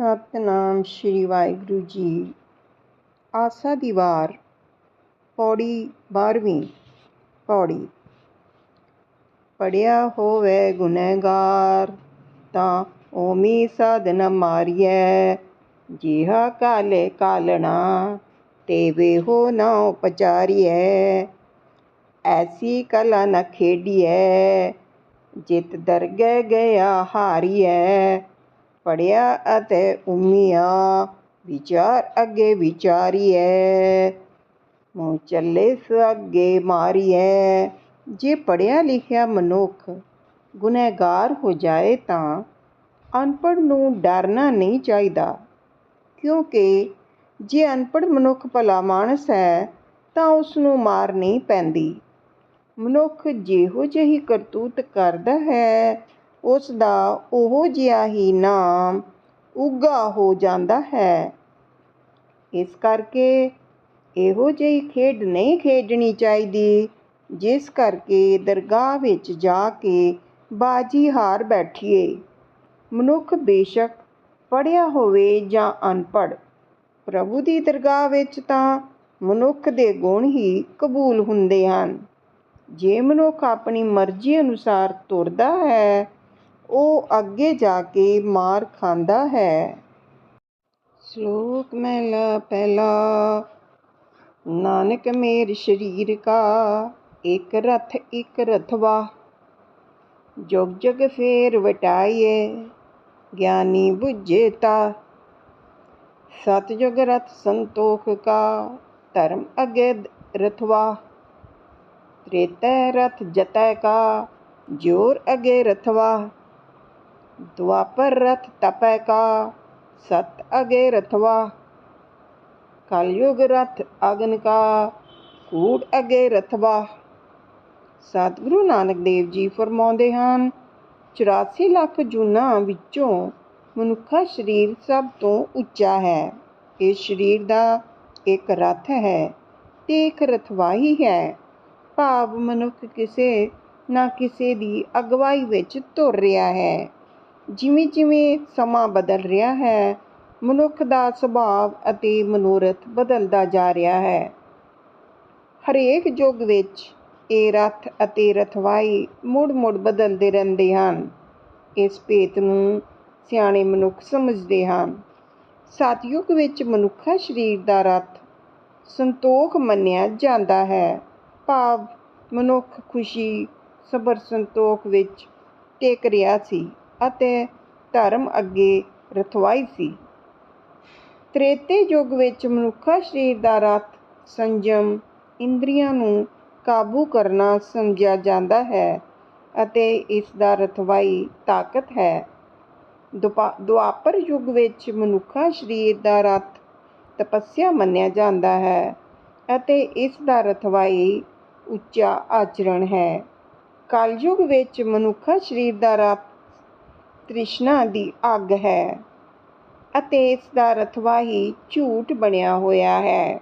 ਸਤਨਾਮ ਸ਼੍ਰੀ ਵਾਹਿਗੁਰੂ ਜੀ। ਆਸਾ ਦੀ ਵਾਰ, ਪੌੜੀ ਬਾਰਵੀਂ ਪੌੜੀ। ਪੜਿਆ ਹੋਵੇ ਗੁਨਹਗਾਰ ਤਾਂ ਓਮੀ ਸਾਧਨ ਮਾਰੀਐ। ਜਿਹਾ ਕਾਲੇ ਕਾਲਣਾ, ਤੇ ਵੇਹੋ ਨਾ ਉਪਚਾਰੀਐ। ਐਸੀ ਕਲਾ ਨਾ ਖੇਡੀਐ, ਜਿਤ ਦਰਗਹਿ ਗਿਆ ਹਾਰੀਐ। ਪੜ੍ਹਿਆ ਅਤੇ ਉਮੀਆ ਵਿਚਾਰ ਅੱਗੇ ਵਿਚਾਰੀਐ। ਮੂੰਹ ਚੱਲੇ ਅੱਗੇ ਮਾਰੀਐ। ਜੇ ਪੜ੍ਹਿਆ ਲਿਖਿਆ ਮਨੁੱਖ ਗੁਨਹਗਾਰ ਹੋ ਜਾਏ ਤਾਂ ਅਨਪੜ੍ਹ ਨੂੰ ਡਰਨਾ ਨਹੀਂ ਚਾਹੀਦਾ। ਕਿਉਂਕਿ ਜੇ ਅਨਪੜ੍ਹ ਮਨੁੱਖ ਭਲਾ ਮਾਣਸ ਹੈ ਤਾਂ ਉਸ ਨੂੰ ਮਾਰ ਨਹੀਂ ਪੈਂਦੀ। ਮਨੁੱਖ ਜਿਹੋ ਜਿਹੀ ਕਰਤੂਤ ਕਰਦਾ ਹੈ ਉਸ ਦਾ ਉਹੋ ਜਿਹਾ ਹੀ ਨਾਮ ਉੱਘਾ ਹੋ ਜਾਂਦਾ ਹੈ। ਇਸ ਕਰਕੇ ਇਹੋ ਜਿਹੀ ਖੇਡ ਨਹੀਂ ਖੇਡਣੀ ਚਾਹੀਦੀ, ਜਿਸ ਕਰਕੇ ਦਰਗਾਹ ਵਿੱਚ ਜਾ ਕੇ ਬਾਜੀ ਹਾਰ ਬੈਠੀਏ। ਮਨੁੱਖ ਬੇਸ਼ੱਕ ਪੜ੍ਹਿਆ ਹੋਵੇ ਜਾਂ ਅਨਪੜ੍ਹ, ਪ੍ਰਭੂ ਦੀ ਦਰਗਾਹ ਵਿੱਚ ਤਾਂ ਮਨੁੱਖ ਦੇ ਗੁਣ ਹੀ ਕਬੂਲ ਹੁੰਦੇ ਹਨ। ਜੇ ਮਨੁੱਖ ਆਪਣੀ ਮਰਜ਼ੀ ਅਨੁਸਾਰ ਤੁਰਦਾ ਹੈ ਉਹ ਅੱਗੇ ਜਾ ਕੇ ਮਾਰ ਖਾਂਦਾ ਹੈ। ਸ਼ਲੋਕ ਮਹਿਲਾ ਪਹਿਲਾ, ਨਾਨਕ ਮੇਰ ਸ਼ਰੀਰ ਕਾ, ਇਕ ਰਥ ਇਕ ਰਥਵਾ। ਜੁਗ ਜੁਗ ਫੇਰ ਵਟਾਈਏ, ਗਿਆਨੀ ਬੁੱਝੇ ਤਾ। ਸਤਜੁਗ ਰਥ ਸੰਤੋਖ ਕਾ, ਧਰਮ ਅਗੇ ਰਥਵਾ। ਤ੍ਰੇਤੈ ਰਥ ਜਤੈ ਕਾ, ਜੋਰ ਅਗੇ ਰਥਵਾ। ਦੁਆਪਰ ਰਥ ਤਪੈ ਕਾ, ਸਤ ਅਗੇ ਰਥਵਾ। ਕਲਯੁਗ ਰਥ ਅਗਨ ਕਾ ਕੂੜ ਅਗੇ ਰਥਵਾ। ਸਤਿਗੁਰੂ ਨਾਨਕ ਦੇਵ ਜੀ ਫਰਮਾਉਂਦੇ ਹਨ 84 ਲੱਖ ਜੂਨਾਂ ਵਿੱਚੋਂ ਮਨੁੱਖਾ ਸਰੀਰ ਸਭ ਤੋਂ ਉੱਚਾ ਹੈ। ਇਹ ਸਰੀਰ ਦਾ ਇੱਕ ਰਥ ਹੈ, ਤੇ ਇੱਕ ਰਥਵਾਹੀ ਹੈ। ਭਾਵ ਮਨੁੱਖ ਕਿਸੇ ਨਾ ਕਿਸੇ ਦੀ ਅਗਵਾਈ ਵਿੱਚ ਤੁਰ ਰਿਹਾ ਹੈ। ਜਿਵੇਂ ਜਿਵੇਂ ਸਮਾਂ ਬਦਲ ਰਿਹਾ ਹੈ, ਮਨੁੱਖ ਦਾ ਸੁਭਾਅ ਅਤੇ ਮਨੋਰਥ ਬਦਲਦਾ ਜਾ ਰਿਹਾ ਹੈ। ਹਰੇਕ ਯੁੱਗ ਵਿੱਚ ਇਹ ਰਥ ਅਤੇ ਰਥਵਾਈ ਮੁੜ-ਮੁੜ ਬਦਲਦੇ ਰਹਿੰਦੇ ਹਨ। ਇਸ ਭੇਤ ਨੂੰ ਸਿਆਣੇ ਮਨੁੱਖ ਸਮਝਦੇ ਹਨ। ਸਤਯੁਗ ਵਿੱਚ ਮਨੁੱਖਾ ਸਰੀਰ ਦਾ ਰਥ ਸੰਤੋਖ ਮੰਨਿਆ ਜਾਂਦਾ ਹੈ। ਭਾਵ ਮਨੁੱਖ ਖੁਸ਼ੀ, ਸਬਰ ਸੰਤੋਖ ਵਿੱਚ ਟੇਕ ਰਿਹਾ ਸੀ। ਅਤੇ ਧਰਮ ਅੱਗੇ ਰਥਵਾਈ ਸੀ। ਤ੍ਰੇਤੇ ਯੁੱਗ ਵਿੱਚ ਮਨੁੱਖਾ ਸਰੀਰ ਦਾ ਰਥ, ਸੰਜਮ ਇੰਦਰੀਆਂ ਨੂੰ ਕਾਬੂ ਕਰਨਾ ਸਮਝਿਆ ਜਾਂਦਾ ਹੈ ਅਤੇ ਇਸ ਦਾ ਰਥਵਾਈ ਤਾਕਤ ਹੈ। ਦੁਆਪਰ ਯੁੱਗ ਵਿੱਚ ਮਨੁੱਖਾ ਸਰੀਰ ਦਾ ਰਥ ਤਪੱਸਿਆ ਮੰਨਿਆ ਜਾਂਦਾ ਹੈ ਅਤੇ ਇਸ ਦਾ ਰਥਵਾਈ ਉੱਚਾ ਆਚਰਣ ਹੈ। ਕਲਯੁਗ ਵਿੱਚ ਮਨੁੱਖਾ ਸਰੀਰ ਦਾ ਰਥ ਤ੍ਰਿਸ਼ਨਾ ਦੀ ਅੱਗ ਹੈ ਅਤੇ ਇਸ ਦਾ ਰਥਵਾਹੀ ਝੂਠ ਬਣਿਆ ਹੋਇਆ ਹੈ।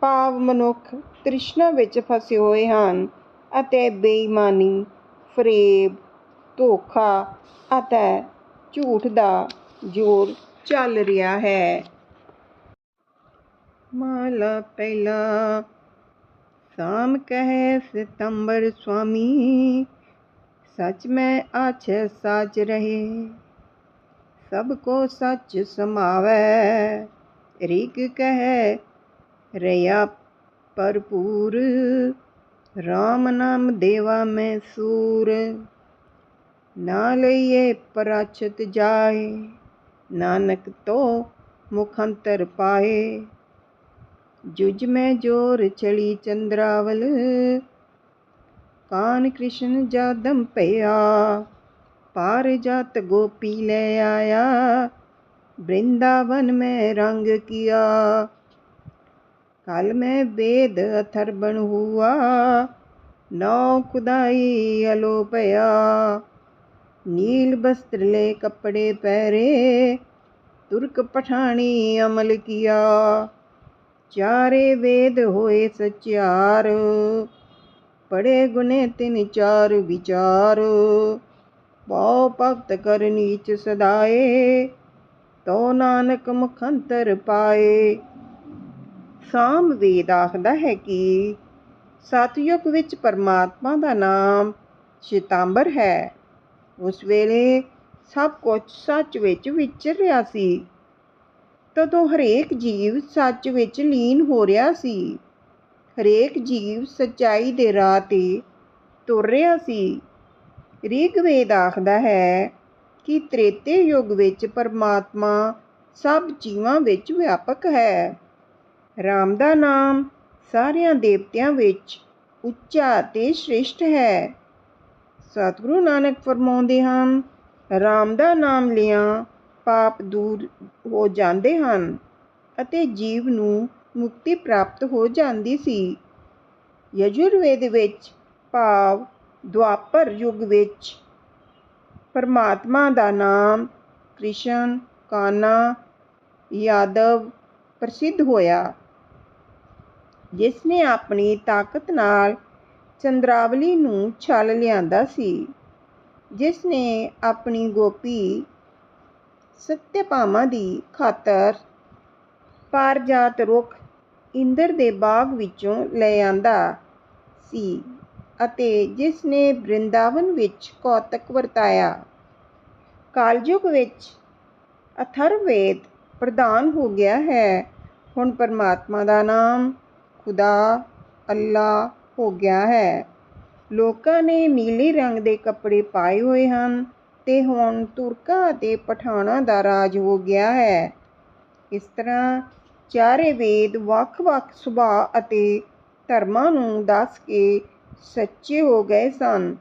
ਭਾਵ ਮਨੁੱਖ ਤ੍ਰਿਸ਼ਨਾ ਵਿੱਚ ਫਸੇ ਹੋਏ ਹਨ ਅਤੇ ਬੇਈਮਾਨੀ, ਫਰੇਬ, ਧੋਖਾ ਅਤੇ ਝੂਠ ਦਾ ਜ਼ੋਰ ਚੱਲ ਰਿਹਾ ਹੈ। ਮਾਲਾ ਪਹਿਲਾ, ਸਾਮ ਕਹੇ ਸਤੰਬਰ ਸੁਆਮੀ ਸਚ ਮੈਂ ਆਛੇ ਸਾਚ ਰਹੇ ਸਭ ਕੋ ਸੱਚ ਸਮਾਵੈ ਰਿਕ ਕਹੈ ਰਿਆ ਭਰਪੂਰ RAM ਨਾਮ ਦੇਵਾ ਮੈਂ ਸੂਰ ਨਾ ਲਈਏ ਪਰਾਛਤ ਜਾਏ ਨਾਨਕ ਤੋ ਮੁਖੰਤਰ ਪਾਏ ਜੁਜ ਮੈਂ ਜੋਰ ਚਲੀ ਚੰਦਰਾਵਲ ਕਾਨ ਕ੍ਰਿਸ਼ਨ ਜਾਦਮ ਭਇਆ ਪਾਰ ਜਾਤ ਗੋਪੀ ਲੈ ਆਇਆ ਬ੍ਰਿੰਦਾਵਨ ਮੈਂ ਰੰਗ ਕੀਆ कल में वेद अथर्वण हुआ नौ खुदाई अलो पया नील वस्त्र ले कपड़े पहरे तुर्क पठानी अमल किया चारे वेद होए सचार ਪੜੇ ਗੁਨੇ ਤਿਨ ਚਾਰ ਵਿਚਾਰ। ਪਾਉ ਭਗਤ ਕਰ ਨੀਚ ਸਦਾਏ ਤੋ ਨਾਨਕ ਮੁਖੰਤਰ ਪਾਏ। ਸਾਮ ਵੇਦ ਆਖਦਾ ਹੈ ਕਿ ਸਤਯੁਗ ਵਿੱਚ ਪਰਮਾਤਮਾ ਦਾ ਨਾਮ ਸ਼ਿਤਾਂਬਰ ਹੈ। ਉਸ ਵੇਲੇ ਸਭ ਕੁਝ ਸੱਚ ਵਿੱਚ ਵਿਚਰ ਰਿਹਾ ਸੀ। ਤਦੋਂ ਹਰੇਕ ਜੀਵ ਸੱਚ ਵਿੱਚ ਲੀਨ ਹੋ ਰਿਹਾ ਸੀ। ਹਰੇਕ ਜੀਵ ਸੱਚਾਈ ਦੇ ਰਾਹ ਤੇ ਤੁਰ ਰਿਹਾ ਸੀ। ਰਿਗਵੇਦ ਆਖਦਾ ਹੈ ਕਿ ਤ੍ਰੇਤੇ ਯੁੱਗ ਵਿੱਚ ਪਰਮਾਤਮਾ ਸਭ ਜੀਵਾਂ ਵਿੱਚ ਵਿਆਪਕ ਹੈ। ਰਾਮ ਦਾ ਨਾਮ ਸਾਰਿਆਂ ਦੇਵਤਿਆਂ ਵਿੱਚ ਉੱਚਾ ਅਤੇ ਸ੍ਰੇਸ਼ਟ ਹੈ। ਸਤਿਗੁਰੂ ਨਾਨਕ ਫਰਮਾਉਂਦੇ ਹਨ, ਰਾਮ ਦਾ ਨਾਮ ਲਿਆਂ ਪਾਪ ਦੂਰ ਹੋ ਜਾਂਦੇ ਹਨ ਅਤੇ ਜੀਵ ਨੂੰ ਮੁਕਤੀ ਪ੍ਰਾਪਤ ਹੋ ਜਾਂਦੀ ਸੀ। ਯਜੁਰਵੇਦ ਵਿੱਚ ਭਾਵ ਦੁਆਪਰ ਯੁੱਗ ਵਿੱਚ ਪਰਮਾਤਮਾ ਦਾ ਨਾਮ ਕ੍ਰਿਸ਼ਨ, ਕਾਨਾ, ਯਾਦਵ ਪ੍ਰਸਿੱਧ ਹੋਇਆ। ਜਿਸ ਨੇ ਆਪਣੀ ਤਾਕਤ ਨਾਲ ਚੰਦਰਾਵਲੀ ਨੂੰ ਛਲ ਲਿਆਂਦਾ ਸੀ। ਜਿਸ ਨੇ ਆਪਣੀ ਗੋਪੀ ਸਤਿਆਭਾਮਾ ਦੀ ਖਾਤਰ ਪਾਰਜਾਤ ਰੁੱਖ ਇੰਦਰ ਦੇ ਬਾਗ ਵਿੱਚੋਂ ਲੈ ਆਂਦਾ ਸੀ ਅਤੇ ਜਿਸ ਨੇ ਬ੍ਰਿੰਦਾਵਨ ਵਿੱਚ ਕੌਤਕ ਵਰਤਾਇਆ। ਕਾਲਯੁਗ ਵਿੱਚ ਅਥਰਵੇਦ ਪ੍ਰਧਾਨ ਹੋ ਗਿਆ ਹੈ। ਹੁਣ ਪਰਮਾਤਮਾ ਦਾ ਨਾਮ ਖੁਦਾ ਅੱਲਾ ਹੋ ਗਿਆ ਹੈ। ਲੋਕਾਂ ਨੇ ਨੀਲੇ ਰੰਗ ਦੇ ਕੱਪੜੇ ਪਾਏ ਹੋਏ ਹਨ ਤੇ ਹੁਣ ਤੁਰਕਾਂ ਅਤੇ ਪਠਾਣਾ ਦਾ ਰਾਜ ਹੋ ਗਿਆ ਹੈ। ਇਸ ਤਰ੍ਹਾਂ ਚਾਰੇ ਵੇਦ ਵੱਖ-ਵੱਖ ਸੁਭਾਅ ਅਤੇ ਧਰਮਾਂ ਨੂੰ ਦੱਸ ਕੇ ਸੱਚੇ ਹੋ ਗਏ ਸਨ।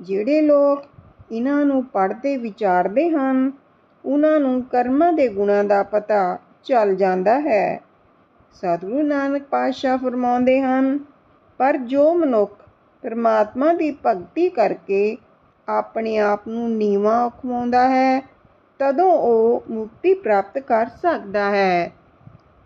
ਜਿਹੜੇ ਲੋਕ ਇਹਨਾਂ ਨੂੰ ਪੜ੍ਹਦੇ, ਵਿਚਾਰਦੇ ਹਨ ਉਹਨਾਂ ਨੂੰ ਕਰਮਾਂ ਦੇ ਗੁਣਾਂ ਦਾ ਪਤਾ ਚੱਲ ਜਾਂਦਾ ਹੈ। ਸਤਿਗੁਰੂ ਨਾਨਕ ਪਾਤਸ਼ਾਹ ਫਰਮਾਉਂਦੇ ਹਨ, ਪਰ ਜੋ ਮਨੁੱਖ ਪਰਮਾਤਮਾ ਦੀ ਭਗਤੀ ਕਰਕੇ ਆਪਣੇ ਆਪ ਨੂੰ ਨੀਵਾਂ ਅਖਵਾਉਂਦਾ ਹੈ, ਤਦੋਂ ਉਹ ਮੁਕਤੀ ਪ੍ਰਾਪਤ ਕਰ ਸਕਦਾ ਹੈ।